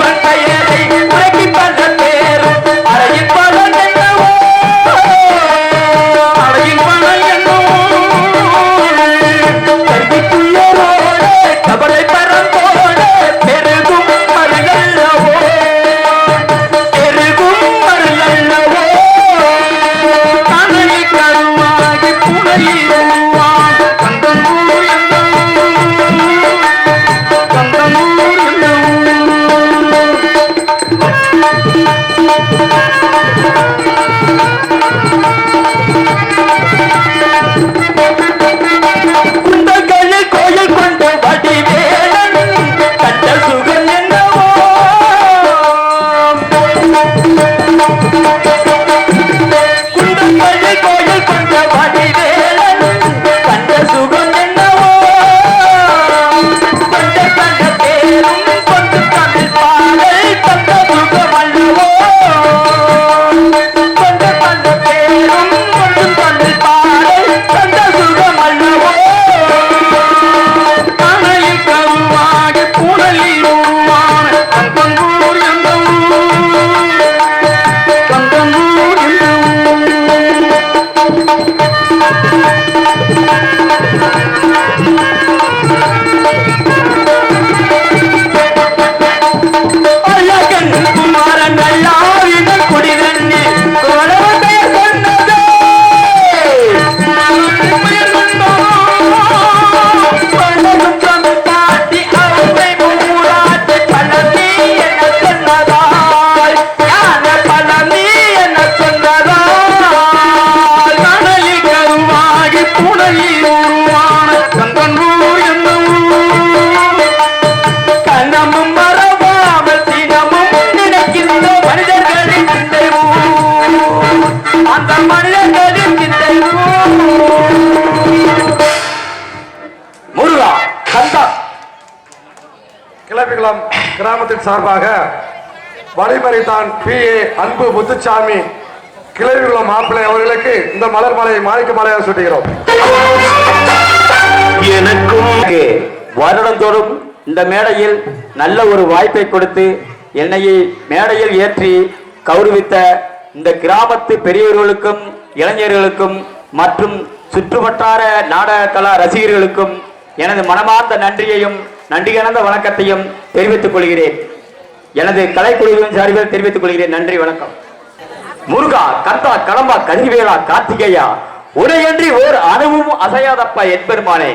哎 சார்பாக வழிமறைத்தான் பி. ஏ. அன்பு முத்துச்சாமி உள்ள மாப்பிள்ளை அவர்களுக்கு இந்த மலர் மாலையை மாணிக்க மலையாக சுட்டுகிறோம். எனக்கும் வருடந்தோறும் இந்த மேடையில் நல்ல ஒரு வாய்ப்பை கொடுத்து என்னையை மேடையில் ஏற்றி கௌரவித்த இந்த கிராமத்து பெரியவர்களுக்கும் இளைஞர்களுக்கும் மற்றும் சுற்றுவட்டார நாடக கலா ரசிகர்களுக்கும் எனது மனமார்ந்த நன்றியையும் நன்றி கலந்த வணக்கத்தையும் தெரிவித்துக் கொள்கிறேன். எனது கலைக்குழுவின் சார்பில் தெரிவித்துக் கொள்கிறேன். நன்றி வணக்கம். முருகா கர்த்தா கடம்பா கதிர்வேலா கார்த்திகேயா உரையன்றி ஓர் அணுவும் அசையாதப்பா என்பெருமானே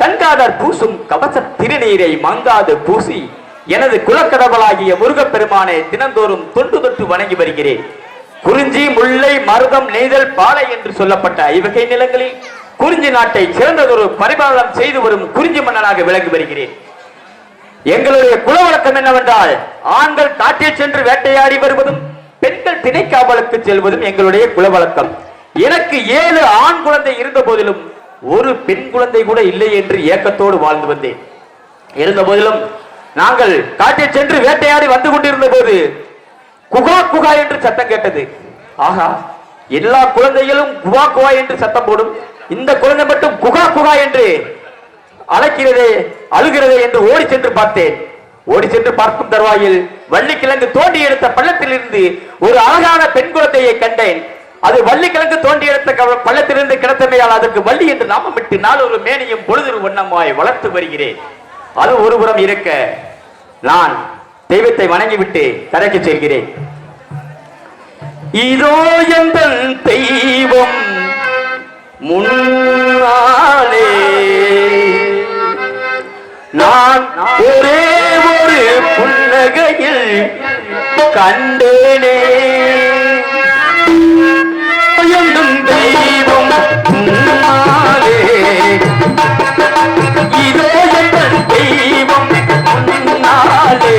கண்காதர் பூசும் கவச திருநீரை மங்காது பூசி எனது குலக்கடவுளாகிய முருகப்பெருமானை தினந்தோறும் தொண்டு தொட்டு வணங்கி வருகிறேன். குறிஞ்சி முல்லை மருதம் நெய்தல் பாலை என்று சொல்லப்பட்ட இவ்வகை நிலங்களில் குறிஞ்சி நாட்டை சிறந்ததொரு பரிபாலனம் செய்து வரும் குறிஞ்சி மன்னனாக விளங்கி வருகிறேன். எங்களுடைய குல வழக்கம் என்னவென்றால் ஆண்கள் காட்டில் சென்று வேட்டையாடி வருவதும் பெண்கள் திணைக்காவலுக்கு செல்வதும் எங்களுடைய குல வழக்கம் எனக்கு ஏழு ஆண் குழந்தை இருந்த போதிலும் ஒரு பெண் குழந்தை கூட இல்லை என்று ஏக்கத்தோடு வாழ்ந்து வந்தேன். இருந்த போதிலும் நாங்கள் காட்டில் சென்று வேட்டையாடி வந்து கொண்டிருந்த போது குகா குகா என்று சத்தம் கேட்டது. ஆகா எல்லா குழந்தைகளும் குவா குவா என்று சத்தம் போடும். இந்த குழந்தை மட்டும் குகா குகா என்று அழைக்கிறதே அழுகிறதே என்று ஓடி சென்று பார்த்தேன். ஓடி சென்று பார்க்கும் தருவாயில் வள்ளிக்கிழங்கு தோண்டி எடுத்த பள்ளத்தில் இருந்து ஒரு அழகான பெண் குழந்தையை கண்டேன். அது வள்ளிக்கிழங்கு தோண்டி எடுத்த பள்ளத்திலிருந்து கிடத்தமையால் அதற்கு வள்ளி என்று நாமமிட்டு நாள் ஒரு மேனியும் பொழுது வண்ணமாய் வளர்த்து வருகிறேன். அது ஒருபுறம் இருக்க நான் தெய்வத்தை வணங்கிவிட்டு கரைக்கு செல்கிறேன். இதோ எந்த தெய்வம் முன்னாலே நான் ஒரே ஒரு புன்னகையில் கண்டேனே. எந்தன் தெய்வம் முன்னாலே இதோ எந்தன் தெய்வம் முன்னாலே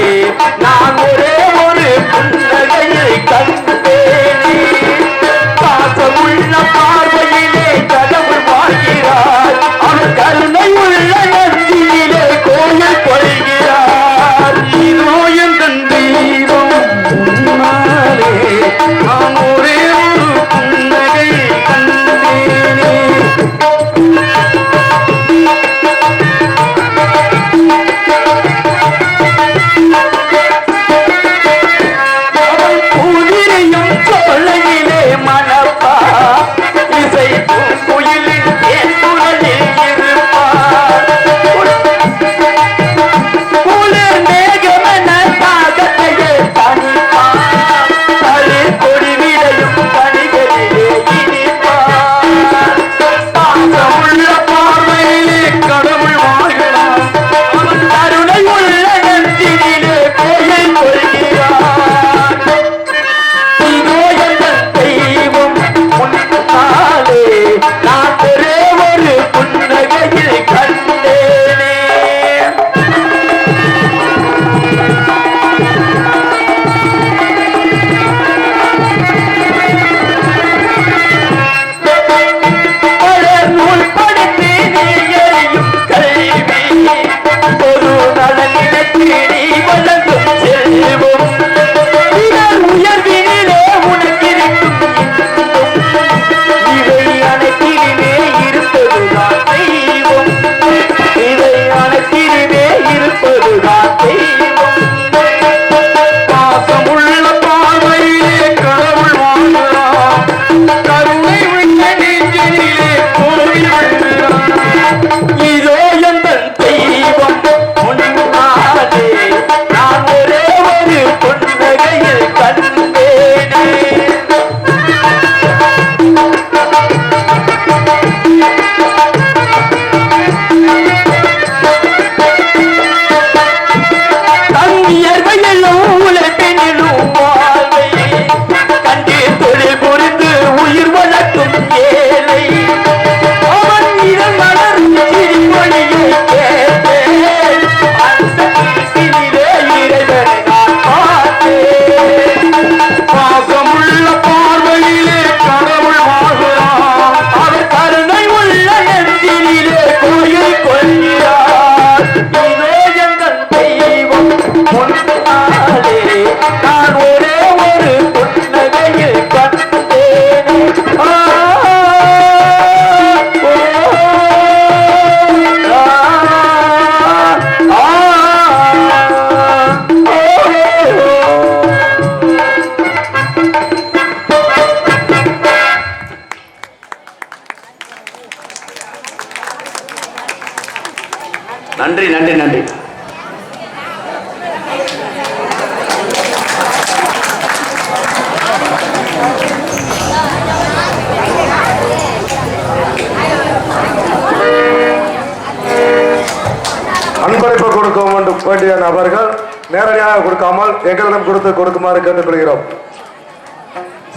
நபர்கள் நேரடியாக கொடுக்காமல் எங்களிடம் கொடுத்து கொடுக்குமாறு கேட்டுக்கொள்கிறோம்.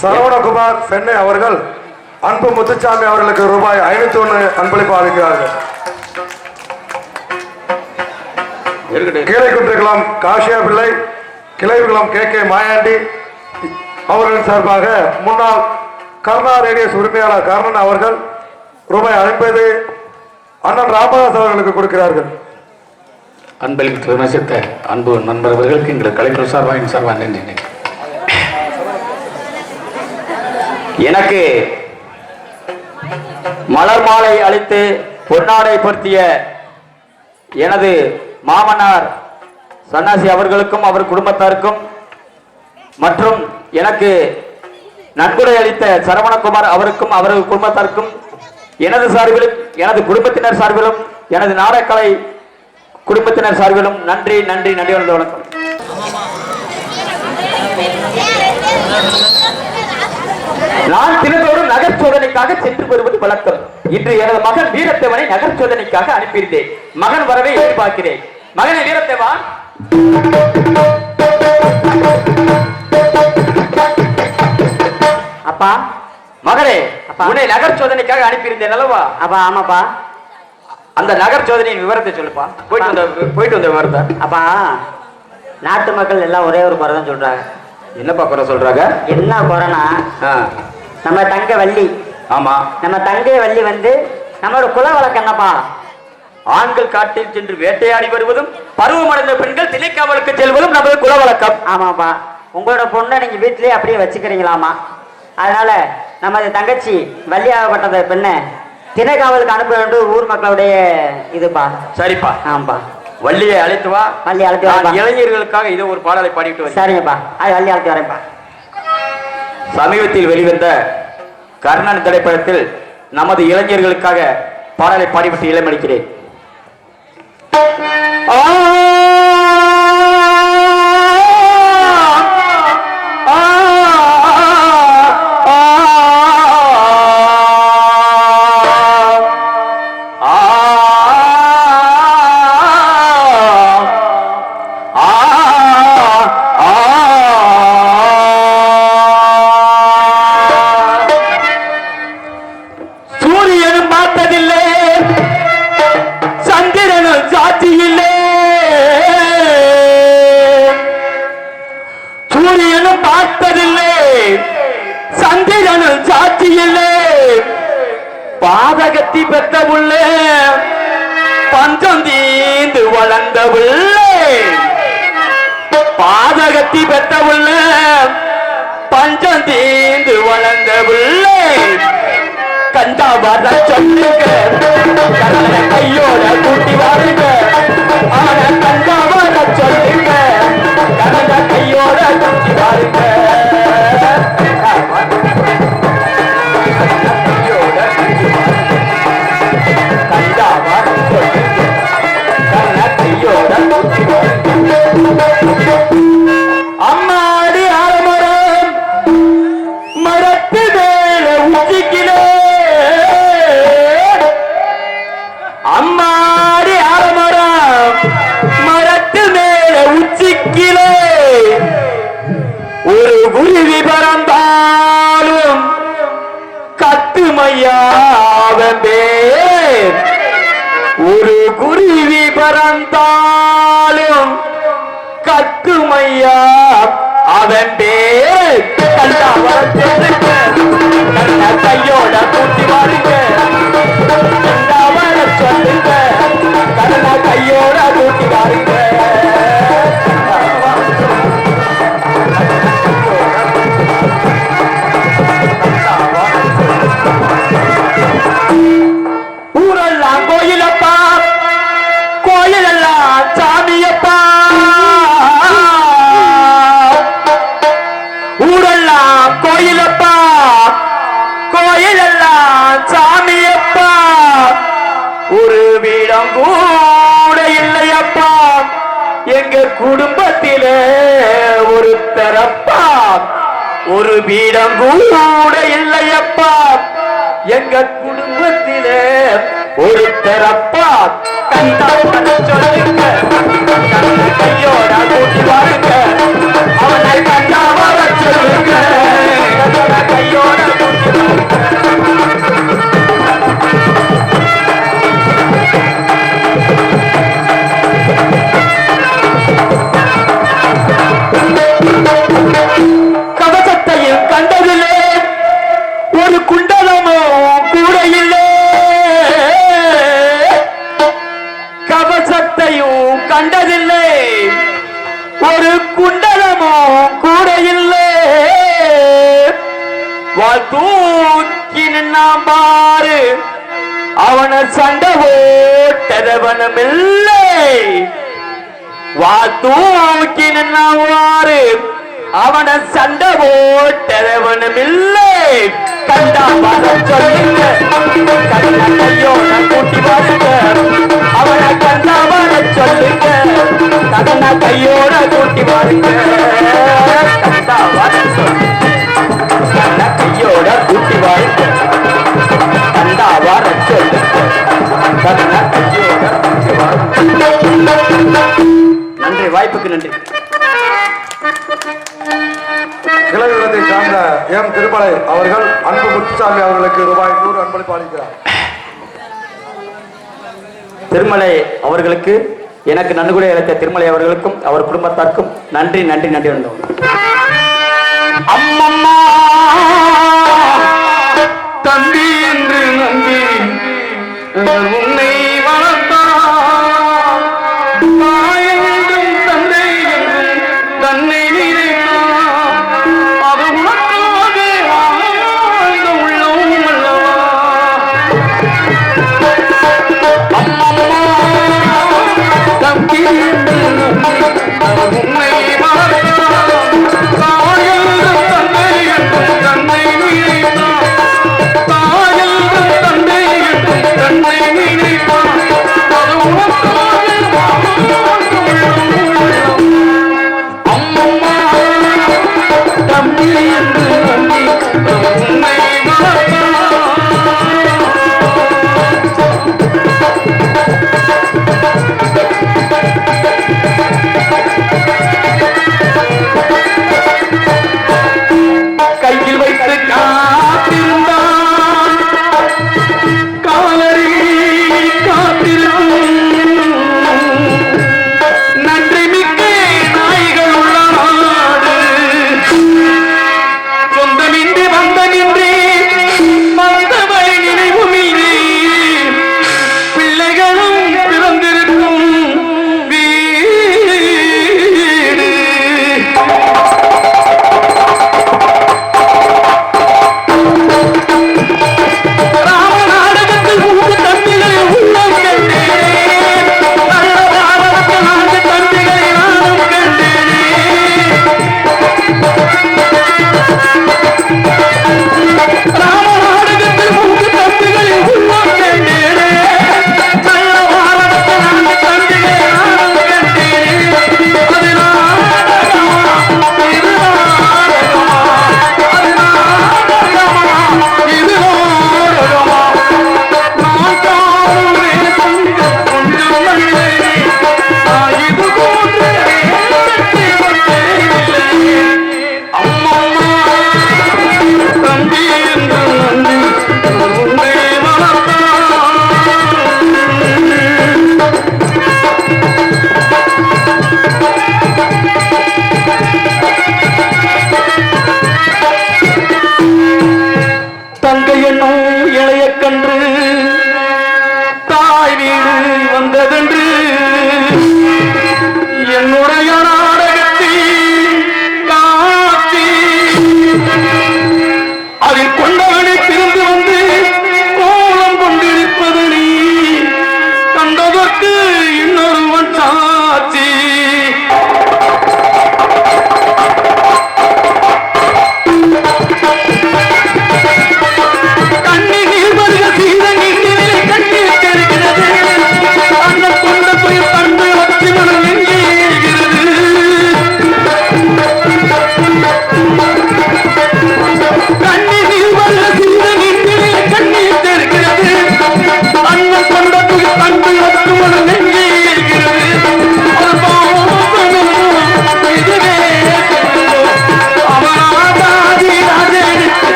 சரவணகுமார் சென்னை அவர்கள் அன்பு முத்துச்சாமி அவர்களுக்கு ரூபாய் ஐநூத்தி ஒன்று அன்பளிப்பு அளிக்கிறார்கள். இருக்கட்டும் கீழைக்குன்றிக்குளம் காஷியா பிள்ளை கிளைகுளம் கே கே மாயாண்டி அவர்களின் சார்பாக முன்னாள் கருணா ரேடியஸ் உரிமையாளர் கர்ணன் அவர்கள் ரூபாய் ஐம்பது அண்ணன் ராமதாஸ் அவர்களுக்கு கொடுக்கிறார்கள். அன்பில் விமர்சித்த அன்பு நண்பர்களுக்கு எங்கள் கலைஞர் சார்பாக என் சார்பாக நன்றி எனக்கு மலர் மாலை அளித்து பொன்னாடை பொருத்திய எனது மாமனார் சன்னாசி அவர்களுக்கும் அவர் குடும்பத்தாருக்கும் மற்றும் எனக்கு நன்கொடை அளித்த சரவணகுமார் அவருக்கும் அவரது குடும்பத்தாருக்கும் எனது சார்பிலும் எனது குடும்பத்தினர் சார்பிலும் எனது நாடக்கலை குடும்பத்தினர் சார்பிலும் நன்றி நன்றி நன்றி வணக்கம் வணக்கம். நான் தினந்தோறும் நகர் சோதனைக்காக சென்று வருவது வழக்கம். இன்று எனது மகன் வீரத்தேவனை நகர் சோதனைக்காக அனுப்பியிருந்தேன். மகன் வரவே எதிர்பார்க்கிறேன். மகனே வீரத்தேவா? அப்பா மகனே அப்பா. உன்னை நகர் சோதனைக்காக அனுப்பியிருந்தேன் அல்லவா? அப்பா ஆமாப்பா. அந்த நகர் சோதனையின் விவரத்தை சொல்லுப்பா. போயிட்டு வந்த போயிட்டு வந்த விவரத்தை. அப்பா நாட்டு மக்கள் எல்லாம் ஒரே ஒரு குறை தான் சொல்றாங்க. என்னப்பா குறை சொல்றாங்க? என்ன குறைனா நம்ம தங்க வள்ளி. ஆமா. நம்ம தங்கை வள்ளி வந்து நம்மளோட குல வழக்கம் என்னப்பா? ஆண்கள் காட்டில் சென்று வேட்டையாடி வருவதும் பருவமடைந்த பெண்கள் திணைக்காவலுக்கு செல்வதும் நமது குல வழக்கம். ஆமாப்பா. உங்களோட பொண்ணை நீங்க வீட்டிலேயே அப்படியே வச்சுக்கிறீங்களாமா? அதனால நமது தங்கச்சி வள்ளியாகப்பட்டத பெண்ணை திணைக்காவலுக்கு அனுப்ப வேண்டும் ஊர் மக்களுடைய இதுப்பா. சரிப்பா. ஆமாப்பா. வள்ளியை அழைத்து வா. வள்ளி அழைத்து வரப்பா இளைஞர்களுக்காக இதோ ஒரு பாடலை பாடிட்டு வரேன். சரிங்கப்பா. அது வள்ளி அழைத்து வரேன்ப்பா சமீபத்தில் வெளிவந்த கர்ணன் திரைப்படத்தில் நமது இளைஞர்களுக்காக பாடலை பாடிவிட்டு இளமடிக்கிறேன் ஆ, வளர்ந்த உள்ளே. பாதகத்தி பெற்ற உள்ள. பஞ்சம் தீந்து வளர்ந்த உள்ளே. கண்டா வர சொல்லுங்க. கையோட கூட்டி வாருங்க. ஆன கண்டா வர சொல்லுங்க. வாருங்க பீடம் கூட இல்லையப்பா. எங்க குடும்பத்திலே ஒருத்தரப்பா நின்னா பாரு. அவனை சண்டை ஓட்டதவனும் இல்லை வா தூக்கி நின்னவாறு அவன சண்டை போட்டவனும் இல்லை கண்டா வர சொல்லுங்க கண்ண கூட்டி பாருங்க அவனை கண்டா வர சொல்லுங்க கண்ண கையோட கூட்டி பாருங்க கண்டா வர சொல்லுங்க கையோட கூட்டி கூட்டி பாருங்க நன்றி வாய்ப்புக்கு நன்றி. கிளைவிடத்தை சார்ந்த எம் திருமலை அவர்கள் அன்பு முத்துசாமி அவர்களுக்கு ரூபாய் நூறு அன்பளிப்பு அளிக்கிறார். திருமலை அவர்களுக்கு எனக்கு நன்கொடை அளித்த திருமலை அவர்களுக்கும் அவர் குடும்பத்தாருக்கும் நன்றி நன்றி நன்றி வந்தோம். அம்மம்மா தம்பி என்று நம்பி அதற்கு இன்னொருவன் சாட்சி